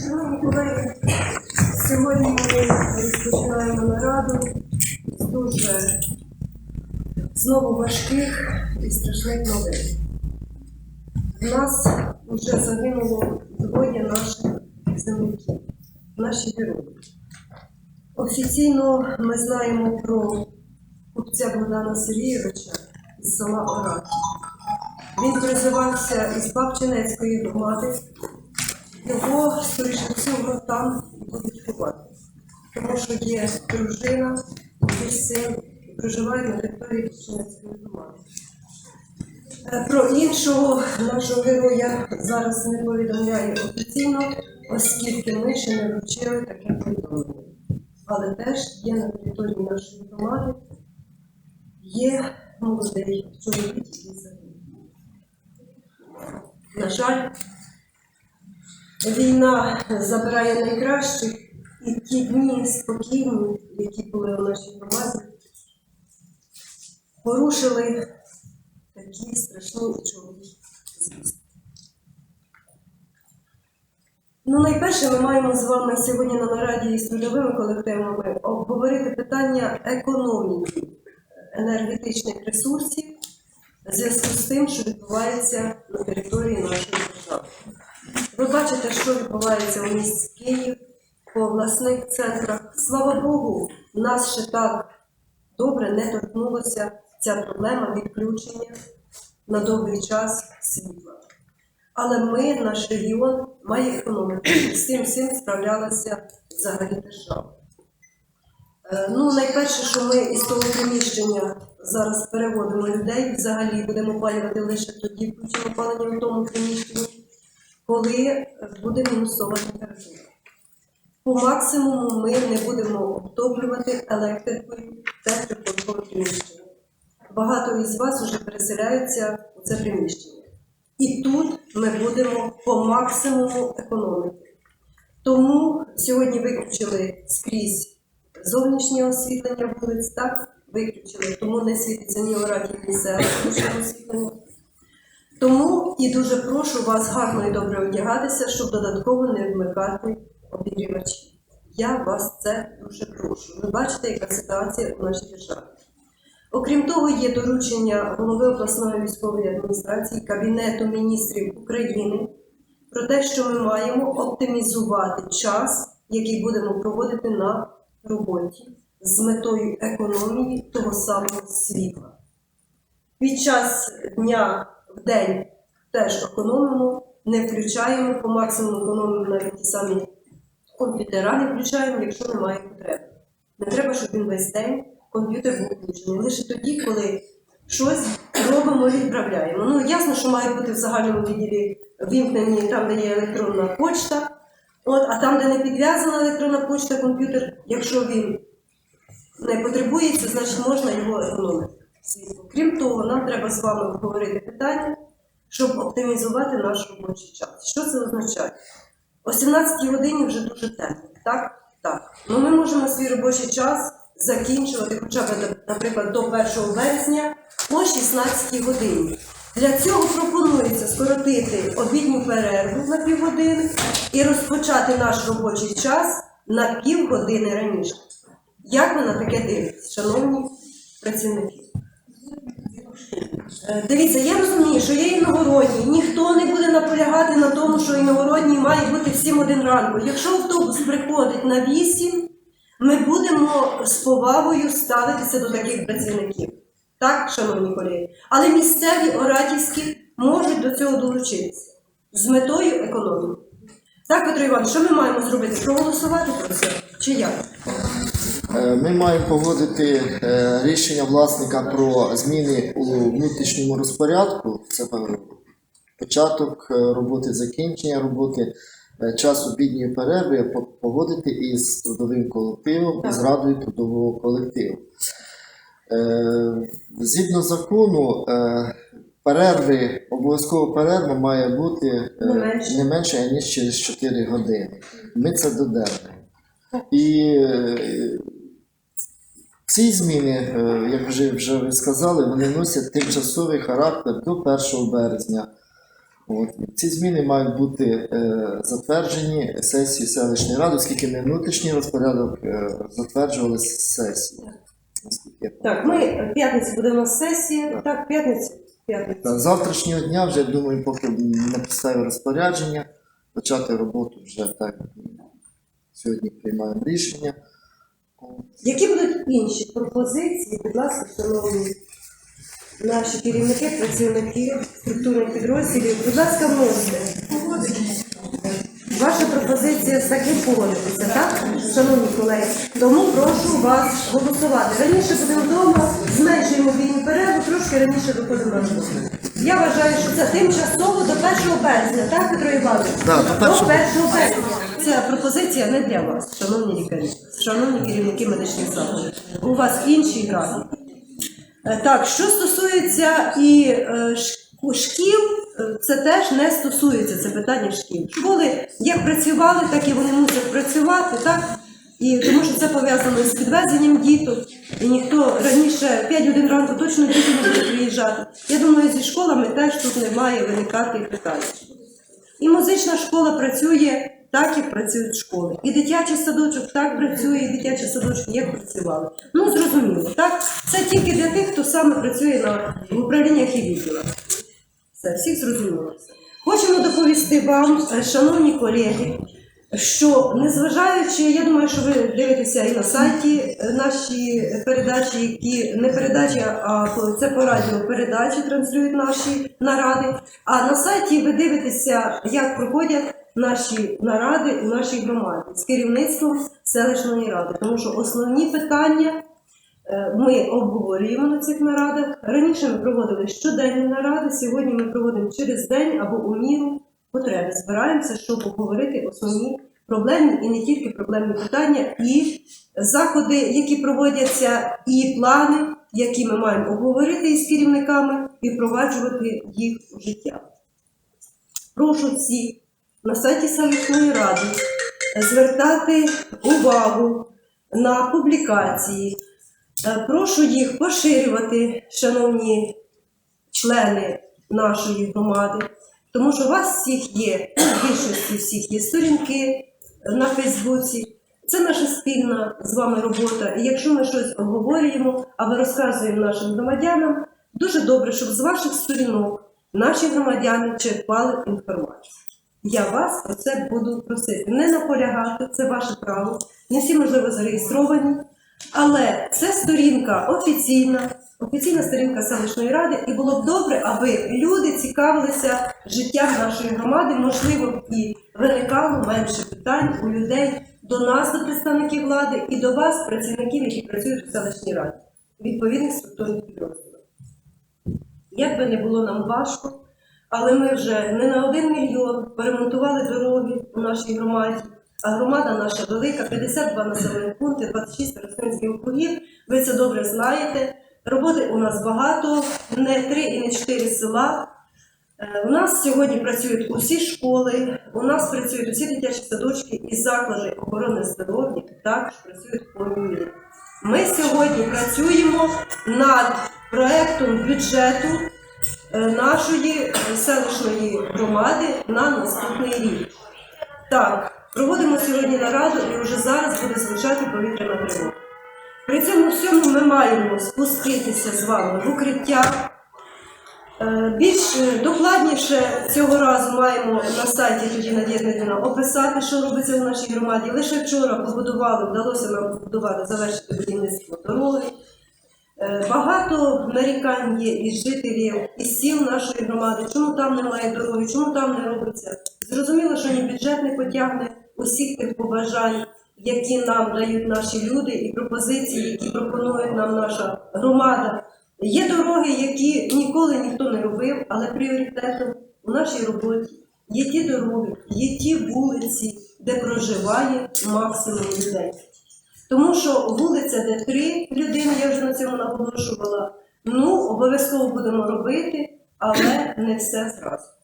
Шановні колеги, сьогодні ми розпочинаємо нараду з дуже знову важких і страшних новин. У нас вже загинуло двоє наших земляків, наші герої. Офіційно ми знаємо про купця Богдана Сергійовича із села Орак. Він призивався із Бабчинецької громади. Його, скоріше всього, там будуть ховати. Тому що є дружина, є син і проживає на території Бабчинецької громади. Е, Про іншого нашого героя зараз не повідомляю офіційно, оскільки ми ще не вручили таке повідомлення. Але теж є на території нашої громади, є молодий чоловік, який загинув. На жаль, війна забирає найкращих, і ті дні спокійні, які були у нашій громаді, порушили такі страшні і чоловічі. Ну, найперше, ми маємо з вами сьогодні на нараді із трудовими колективами обговорити питання економії енергетичних ресурсів в зв'язку з тим, що відбувається на території нашої. Ви бачите, що відбувається у місті Київ, по обласних центрах. Слава Богу, нас ще так добре не торкнулася ця проблема відключення на довгий час світла. Але ми, наш регіон, має економіку. З цим всім справлялася взагалі держава. Е, Ну, найперше, що ми із того приміщення зараз переводимо людей, взагалі будемо опалювати лише тоді, включимо опалення в тому приміщенні, коли буде мінусова температура. По максимуму ми не будемо обтоплювати електрикою те припадкове приміщення. Багато із вас вже переселяються у це приміщення. І тут ми будемо по максимуму економити. Тому сьогодні виключили скрізь зовнішнє освітлення вулиць, так? Виключили, тому не світиться ні ораті, ні зовнішнє освітлення. Тому і дуже прошу вас гарно і добре одягатися, щоб додатково не вмикати обігрівачі. Я вас це дуже прошу. Ви бачите, яка ситуація у нашій державі. Окрім того, є доручення голови обласної військової адміністрації Кабінету міністрів України про те, що ми маємо оптимізувати час, який будемо проводити на роботі з метою економії того самого світла. Під час дня в день теж економимо, не включаємо, по максимуму економимо навіть ті самі комп'ютера, не включаємо, якщо немає потреби. Не треба, щоб він весь день комп'ютер був включений. Лише тоді, коли щось робимо, відправляємо. Ну, ясно, що має бути в загальному відділі вімкнені там, де є електронна почта. От, а там, де не підв'язана електронна почта, комп'ютер, якщо він не потребується, значить можна його економити. Крім того, нам треба з вами обговорити питання, щоб оптимізувати наш робочий час. Що це означає? О 17 годині вже дуже тепло, так? Так. Ну ми можемо свій робочий час закінчувати хоча б, наприклад, до 1 вересня о 16 годині. Для цього пропонується скоротити обідню перерву на півгодини і розпочати наш робочий час на півгодини раніше. Як ви на таке дивитесь, шановні працівники? Е, Дивіться, я розумію, що є іногородні. Ніхто не буде наполягати на тому, що іногородній має бути в 7 ранку. Якщо автобус приходить на 8, ми будемо з повагою ставитися до таких працівників. Так, шановні колеги. Але місцеві оратівські можуть до цього долучитися з метою економії. Так, Петро Іванович, що ми маємо зробити? Проголосувати про це? Чи як? Е, Ми маємо погодити е, рішення власника про зміни у внутрішньому розпорядку. Це початок е, роботи, закінчення роботи, час обідньої перерви по- погодити із трудовим колективом, із радою трудового колективу. Згідно закону, перерви, обов'язково перерва має бути Не менше. ніж через 4 години. Ми це додержимо. І ці зміни, е, як вже, вже ви сказали, вони носять тимчасовий характер до 1 березня. От. Ці зміни мають бути е, затверджені сесією селищної ради, оскільки ми внутрішній розпорядок е, затверджували з сесії. Так, ми в п'ятницю будемо сесія. Так, в п'ятницю. з завтрашнього дня вже думаю, поки на підставі розпорядження почати роботу вже так. Сьогодні приймаємо рішення. Які будуть інші пропозиції, будь ласка, шановні наші керівники, працівники структурних підрозділів, будь ласка, вносите. Ваша пропозиція з таким погодитися, так, шановні колеги? Тому прошу вас голосувати. Раніше будемо вдома, зменшуємо вільну перерву, трошки раніше виходимо на роботу. Я вважаю, що це тимчасово до 1 березня, так, Петро Іванович? Так, до до 1 1 березня. Ця пропозиція не для вас, шановні лікарі, шановні керівники медичних закладів. У вас інші графіки. Е, Так, що стосується і е, шкіл, це теж не стосується це питання шкіл. Школи як працювали, так і вони мусять працювати, так? І тому що це пов'язано з підвезенням діток, і ніхто раніше 5 годин ранку точно діти не будуть приїжджати. Я думаю, зі школами теж тут не має виникати питань. І музична школа працює так, як працюють школи. І дитячий садочок так працює, і дитячі садочки як працювали. Ну, зрозуміло, так? Це тільки для тих, хто саме працює на в управліннях і відділах. Все, всіх зрозуміло. Хочемо доповісти вам, е, шановні колеги, що незважаючи, я думаю, що ви дивитеся і на сайті е, наші передачі, які не передачі, а це по радіо передачі транслюють наші наради. А на сайті ви дивитеся, як проходять наші наради у нашій громаді з керівництвом селищної ради. Тому що основні питання ми обговорюємо на цих нарадах. Раніше ми проводили щоденні наради, сьогодні ми проводимо через день або у міру потреби. Збираємося, щоб обговорити основні проблемні і не тільки проблемні питання, і заходи, які проводяться, і плани, які ми маємо обговорити із керівниками і впроваджувати їх у життя. Прошу всіх на сайті селищної ради звертати увагу на публікації. Е, Прошу їх поширювати, шановні члени нашої громади, тому що у вас всіх є, у більшості всіх є сторінки на Фейсбуці. Це наша спільна з вами робота. І якщо ми щось обговорюємо або розказуємо нашим громадянам, дуже добре, щоб з ваших сторінок наші громадяни черпали інформацію. Я вас про це буду просити. Не наполягати, це ваше право. Не всі, можливо, зареєстровані, але це сторінка офіційна, офіційна сторінка селищної ради, і було б добре, аби люди цікавилися життям нашої громади, можливо, і виникало менше питань у людей до нас, до представників влади, і до вас, працівників, які працюють у селищній раді, відповідних структурних підрозділів. Як би не було нам важко, але ми вже не на один мільйон поремонтували дороги у нашій громаді. А громада наша велика, 52 населені пункти, 26 старостинських округів. Ви це добре знаєте. Роботи у нас багато, не три і не чотири села. Е, У нас сьогодні працюють усі школи, у нас працюють усі дитячі садочки і заклади охорони здоров'я також працюють по мірі. Ми сьогодні працюємо над проектом бюджету е, нашої е, селищної громади на наступний рік. Так, проводимо сьогодні нараду і вже зараз буде звучати повітряна тривога. При цьому всьому ми маємо спуститися з вами в укриття. Е, Більш е, докладніше цього разу маємо на сайті тоді Надія описати, що робиться у нашій громаді. Лише вчора побудували, вдалося нам побудувати, завершити будівництво дороги. Е, Багато нарікань є із жителів, із сіл нашої громади, чому там немає дороги, чому там не робиться. Зрозуміло, що ні бюджет не потягне усіх тих побажань, які нам дають наші люди, і пропозиції, які пропонує нам наша громада. Є дороги, які ніколи ніхто не робив, але пріоритетом у нашій роботі є ті дороги, є ті вулиці, де проживає максимум людей. Тому що вулиця, де три людини, я вже на цьому наголошувала, ну, обов'язково будемо робити, але не все зразу.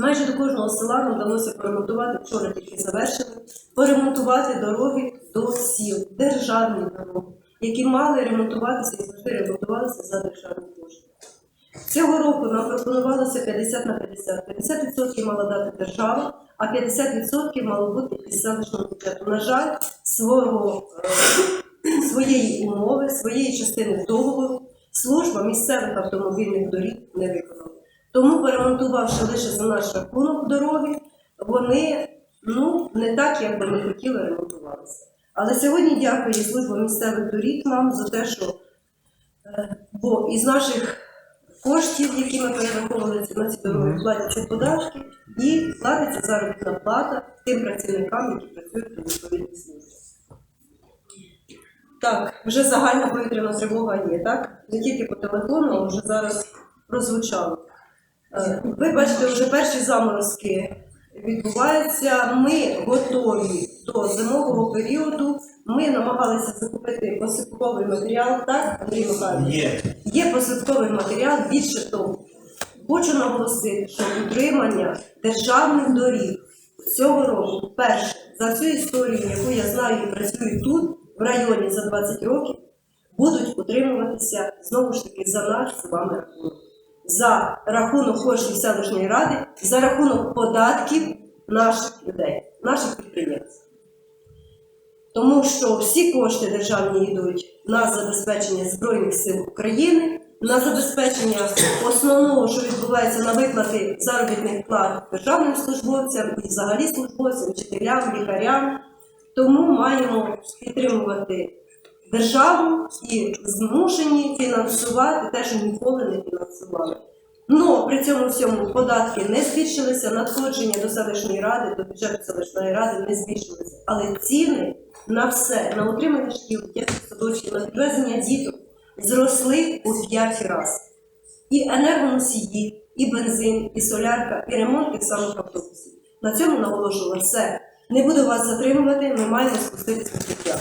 Майже до кожного села нам вдалося поремонтувати, вчора тільки завершили, поремонтувати дороги до сіл, державні дороги, які мали ремонтуватися і завжди ремонтувалися за державні кошти. Цього року нам пропонувалося 50 на 50. 50% мала дати держава, а 50% мало бути із селищного бюджету. На жаль, свого, е, своєї умови, своєї частини договору служба місцевих автомобільних доріг не виконала. Тому, перемонтувавши лише за наш рахунок дороги, вони ну, не так, як би ми хотіли, ремонтувалися. Але сьогодні дякую службі місцевих доріг нам за те, що е, бо із наших коштів, які ми перераховували на ці дороги, платяться податки і платиться заробітна плата тим працівникам, які працюють у відповідній службі. Так, вже загальна повітряна тривога є, так? Не тільки по телефону, а вже зараз прозвучало. Е, Ви бачите, вже перші заморозки відбуваються. Ми готові до зимового періоду. Ми намагалися закупити посипковий матеріал, так, Андрій Михайлович? Є. Є посадковий матеріал, більше того. Хочу наголосити, що утримання державних доріг цього року вперше за всю історію, яку я знаю і працюю тут, в районі за 20 років, будуть утримуватися знову ж таки за наш з вами рахунок. За рахунок коштів селищної ради, за рахунок податків наших людей, наших підприємств. Тому що всі кошти державні йдуть на забезпечення Збройних сил України, на забезпечення основного, що відбувається на виплати заробітних плат державним службовцям і взагалі службовцям, вчителям, лікарям. Тому маємо підтримувати державу і змушені фінансувати те, що ніколи не фінансували. Ну при цьому всьому податки не збільшилися, надходження до селищної ради, до бюджету селищної ради не збільшилися. Але ціни на все, на утримання шкіл, дитячих садочків, на підвезення діток зросли у 5 разів. І енергоносії, і бензин, і солярка, і ремонт тих самих автобусів. На цьому наголошувала все. Не буду вас затримувати, ми маємо спуститися в життя.